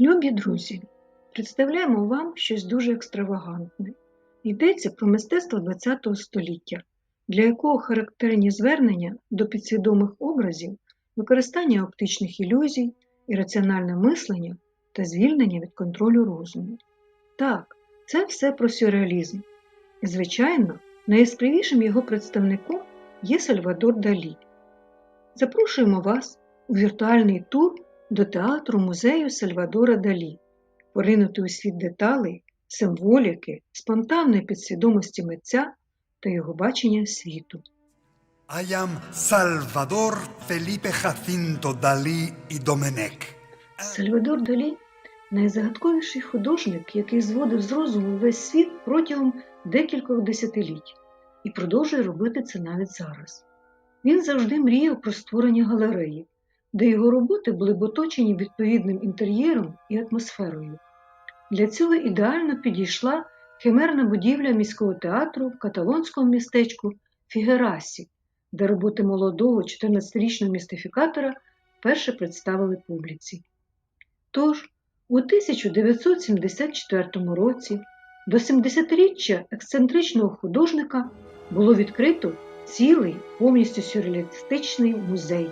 Любі друзі, представляємо вам щось дуже екстравагантне. Йдеться про мистецтво ХХ століття, для якого характерні звернення до підсвідомих образів, використання оптичних ілюзій, ірраціональне мислення та звільнення від контролю розуму. Так, це все про сюрреалізм. І, звичайно, найяскравішим його представником є Сальвадор Далі. Запрошуємо вас у віртуальний тур до театру музею Сальвадора Далі, поринути у світ деталей, символіки, спонтанної підсвідомості митця та його бачення світу. I am Salvador Felipe Jacinto Dalí y Domenech. Сальвадор Далі найзагадковіший художник, який зводив з розуму весь світ протягом декількох десятиліть і продовжує робити це навіть зараз. Він завжди мріяв про створення галереї, де його роботи були б оточені відповідним інтер'єром і атмосферою. Для цього ідеально підійшла химерна будівля міського театру в каталонському містечку Фігерасі, де роботи молодого 14-річного містифікатора вперше представили публіці. Тож, у 1974 році до 70-річчя ексцентричного художника було відкрито цілий повністю сюрреалістичний музей.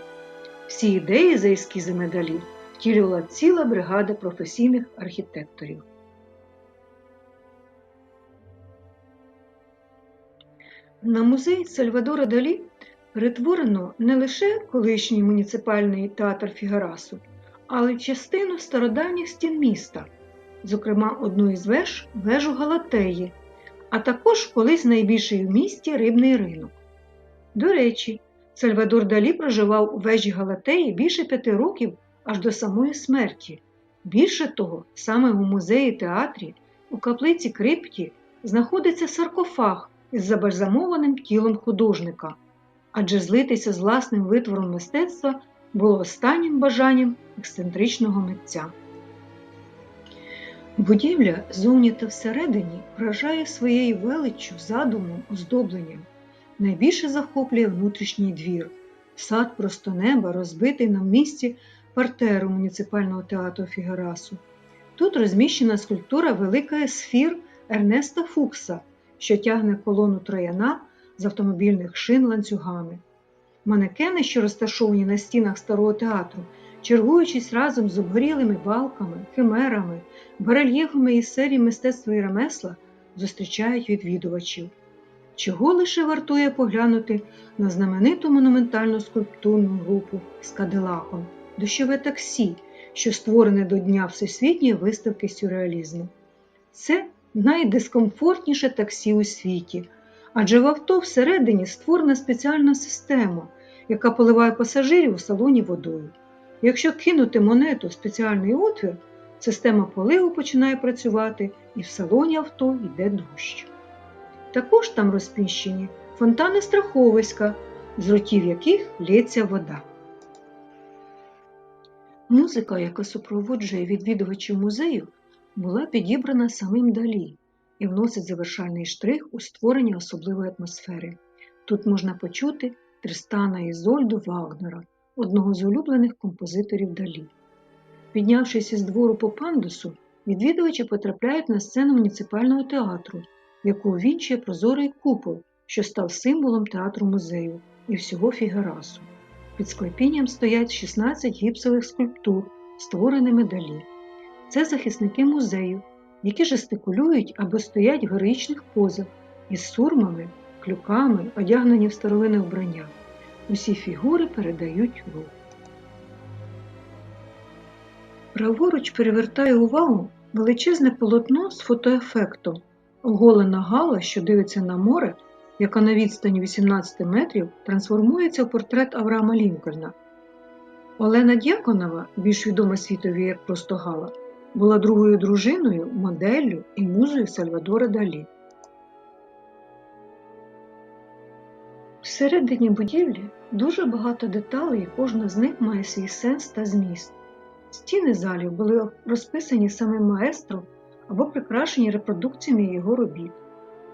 Всі ідеї за ескізами далі втілювала ціла бригада професійних архітекторів. На музей Сальвадора Далі перетворено не лише колишній муніципальний театр Фігарасу, але й частину стародавніх стін міста, зокрема одну із веж вежу Галатеї, а також колись найбільший в місті рибний ринок. До речі, Сальвадор Далі проживав у вежі Галатеї більше п'яти років аж до самої смерті. Більше того, саме у музеї театрі у каплиці крипті знаходиться саркофаг із забальзамованим тілом художника, адже злитися з власним витвором мистецтва було останнім бажанням ексцентричного митця. Будівля зовні та всередині вражає своєю величчю, задумом, оздобленням. Найбільше захоплює внутрішній двір, сад просто неба, розбитий на місці партеру муніципального театру Фігерасу. Тут розміщена скульптура Велика Есфір Ернеста Фукса, що тягне колону трояна з автомобільних шин ланцюгами. Манекени, що розташовані на стінах старого театру, чергуючись разом з обгорілими балками, химерами, барельєфами із серії мистецтва і ремесла, зустрічають відвідувачів. Чого лише вартує поглянути на знамениту монументальну скульптурну групу з Кадилаком, дощове таксі, що створене до Дня Всесвітньої виставки сюрреалізму. Це найдискомфортніше таксі у світі, адже в авто всередині створена спеціальна система, яка поливає пасажирів у салоні водою. Якщо кинути монету в спеціальний отвір, система поливу починає працювати і в салоні авто йде дощ. Також там розпіщені фонтани страховиська, з ротів яких лється вода. Музика, яка супроводжує відвідувачів музею, була підібрана самим Далі і вносить завершальний штрих у створення особливої атмосфери. Тут можна почути Тристана і Зольду Вагнера, одного з улюблених композиторів Далі. Піднявшись із двору по пандусу, відвідувачі потрапляють на сцену муніципального театру, яку увінчує прозорий купол, що став символом театру музею і всього Фігарасу. Під склепінням стоять 16 гіпсових скульптур, створеними далі. Це захисники музею, які жестикулюють або стоять в героїчних позах із сурмами, клюками, одягнені в старовинне вбрання. Усі фігури передають рух. Праворуч перевертає увагу величезне полотно з фотоефектом, оголена гала, що дивиться на море, яка на відстані 18 метрів трансформується в портрет Авраама Лінкольна. Олена Дяконова, більш відома світові як просто Гала, була другою дружиною, моделлю і музою Сальвадора Далі. Всередині будівлі дуже багато деталей, і кожна з них має свій сенс та зміст. Стіни залів були розписані самим маестро або прикрашені репродукціями його робіт.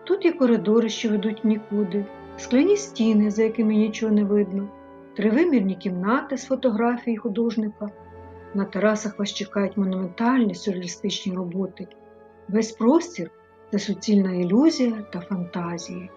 Тут є коридори, що ведуть нікуди, скляні стіни, за якими нічого не видно, тривимірні кімнати з фотографій художника, На терасах вас чекають монументальні сюрреалістичні роботи. Весь простір це суцільна ілюзія та фантазії.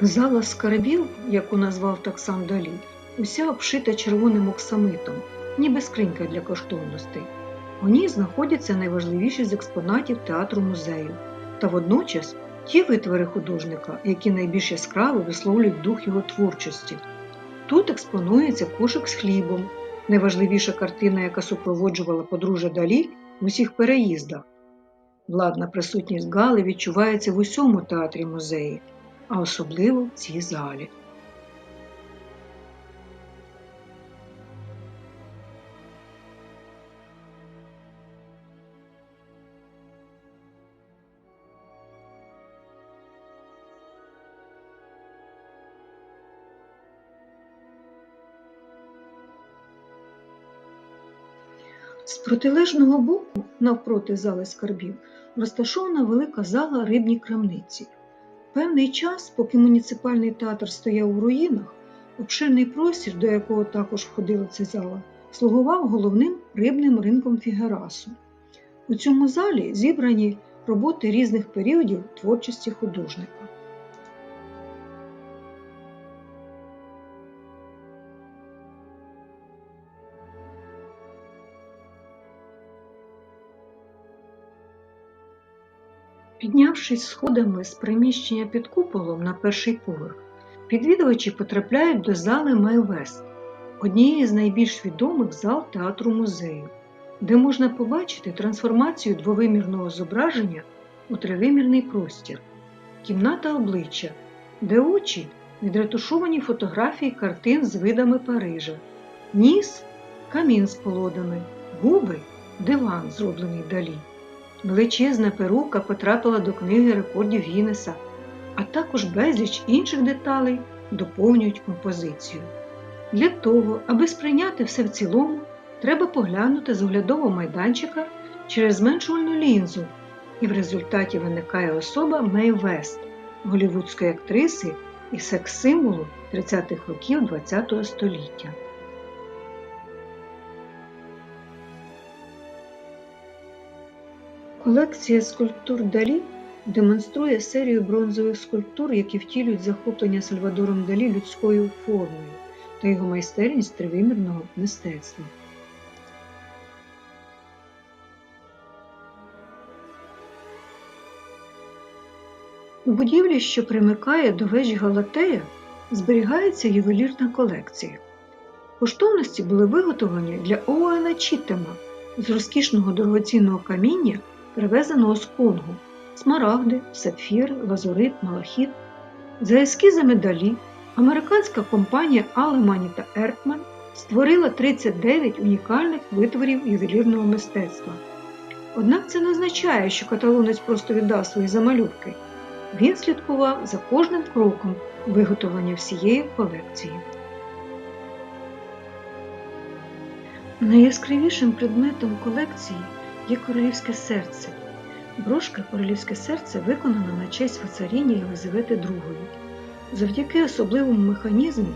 Зала скарбів, яку назвав так сам Далі, уся обшита червоним оксамитом, ніби скринька для коштовностей. У ній знаходяться найважливіші з експонатів театру музею та водночас ті витвори художника, які найбільш яскраво висловлюють дух його творчості. Тут експонується кошик з хлібом, найважливіша картина, яка супроводжувала подружжя Далі в усіх переїздах. Владна присутність Гали відчувається в усьому театрі музеї а особливо в цій залі. З протилежного боку, навпроти зали скарбів, розташована велика зала рибній крамниці. Певний час, поки муніципальний театр стояв у руїнах, обширний простір, до якого також входила ця зала, слугував головним рибним ринком Фігерасу. У цьому залі зібрані роботи різних періодів творчості художника. Піднявшись сходами з приміщення під куполом на перший поверх, відвідувачі потрапляють до зали Майвест, однієї з найбільш відомих зал театру музею, де можна побачити трансформацію двовимірного зображення у тривимірний простір, кімната обличчя, де очі відретушовані фотографії картин з видами Парижа, ніс камін з полодами, губи диван, зроблений далі. Величезна перука потрапила до книги рекордів Гіннеса, а також безліч інших деталей доповнюють композицію. Для того, аби сприйняти все в цілому, треба поглянути з оглядового майданчика через зменшувальну лінзу, і в результаті виникає особа Мей Вест, голівудської актриси і секс-символу 30-х років ХХ століття. Колекція скульптур Далі демонструє серію бронзових скульптур, які втілюють захоплення Сальвадором Далі людською формою та його майстерність тривимірного мистецтва. У будівлі, що примикає до вежі Галатея, зберігається ювелірна колекція. Коштовності були виготовлені для Оуена Чітема з розкішного дорогоцінного каміння привезеного з Конгу смарагди, сапфір, лазурит, малахіт. За ескізами далі американська компанія Алемані та Еркман створила 39 унікальних витворів ювелірного мистецтва. Однак це не означає, що каталонець просто віддав свої замальовки. Він слідкував за кожним кроком виготовлення всієї колекції. Найяскравішим предметом колекції є королівське серце. Брошка Королівське серце виконана на честь воцаріння Єлизавети II. Завдяки особливому механізму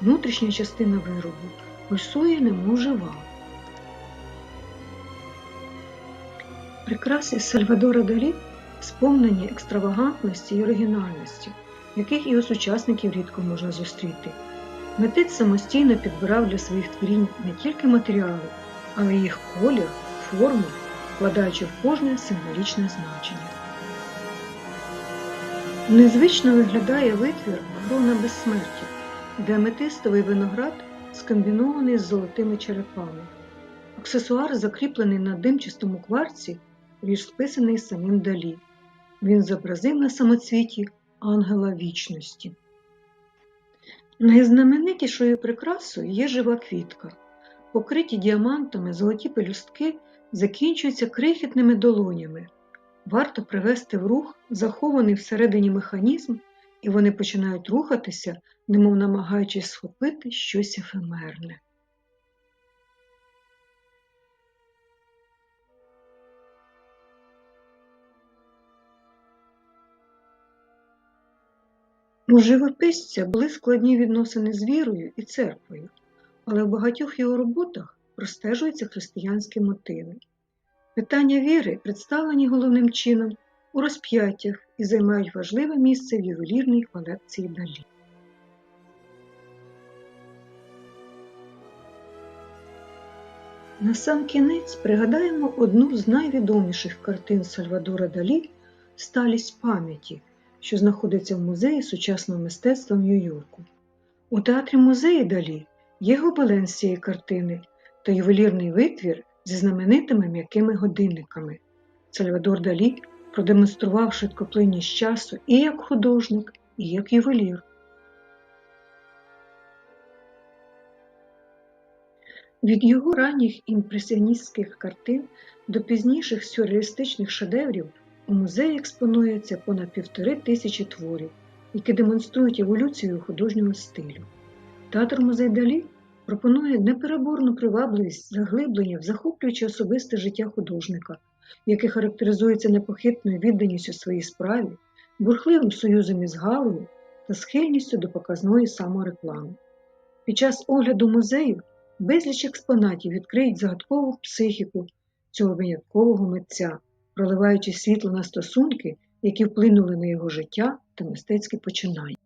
внутрішня частина виробу пульсує немов жива. Прикраси Сальвадора Далі сповнені екстравагантності і оригінальності, яких і у сучасників рідко можна зустріти. Митець самостійно підбирав для своїх творінь не тільки матеріали, але й їх колір, форму вкладаючи в кожне символічне значення. Незвично виглядає витвір Грона безсмертя, де аметистовий виноград скомбінований з золотими черепами. Аксесуар закріплений на димчастому кварці, розписаний самим далі. Він зобразив на самоцвіті ангела вічності. Найзнаменитішою прикрасою є жива квітка, покриті діамантами золоті пелюстки закінчуються крихітними долонями, варто привести в рух захований всередині механізм, і вони починають рухатися, немов намагаючись схопити щось ефемерне. У живописця були складні відносини з вірою і церквою, але в багатьох його роботах простежуються християнські мотиви. Питання віри представлені головним чином у розп'яттях і займають важливе місце в ювелірній колекції Далі. На сам кінець пригадаємо одну з найвідоміших картин Сальвадора Далі Сталість пам'яті, що знаходиться в музеї сучасного мистецтва в Нью-Йорку. У театрі музеї Далі є гобелен з цієї картини та ювелірний витвір зі знаменитими м'якими годинниками. Сальвадор Далі продемонстрував швидкоплинність часу і як художник, і як ювелір. Від його ранніх імпресіоністських картин до пізніших сюрреалістичних шедеврів у музеї експонується понад півтори тисячі творів, які демонструють еволюцію художнього стилю. Театр музей Далі пропонує непереборну привабливість заглиблення в захоплююче особисте життя художника, яке характеризується непохитною відданістю своїй справі, бурхливим союзом із Галою та схильністю до показної самореклами. Під час огляду музею безліч експонатів відкриють загадкову психіку цього виняткового митця, проливаючи світло на стосунки, які вплинули на його життя та мистецькі починання.